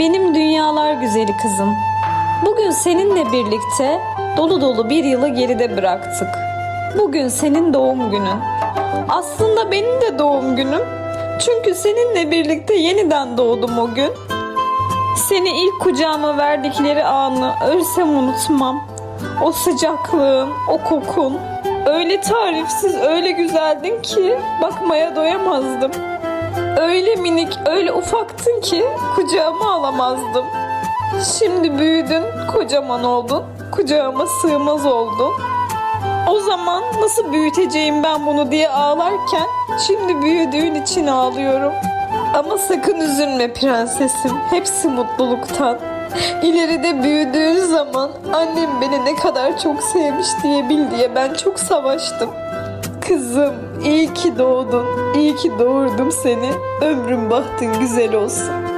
Benim dünyalar güzeli kızım. Bugün seninle birlikte dolu dolu bir yılı geride bıraktık. Bugün senin doğum günün. Aslında benim de doğum günüm. Çünkü seninle birlikte yeniden doğdum o gün. Seni ilk kucağıma verdikleri anı ölsem unutmam. O sıcaklığın, o kokun. Öyle tarifsiz, öyle güzeldin ki bakmaya doyamazdım. Öyle minik, öyle ufaktın ki kucağıma alamazdım. Şimdi büyüdün, kocaman oldun, kucağıma sığmaz oldun. O zaman nasıl büyüteceğim ben bunu diye ağlarken şimdi büyüdüğün için ağlıyorum. Ama sakın üzülme prensesim. Hepsi mutluluktan. İleride büyüdüğün zaman annem beni ne kadar çok sevmiş diye bil diye ben çok savaştım. Kızım iyi ki doğdun. iyi ki doğurdum seni. Ömrün bahtın güzel olsun.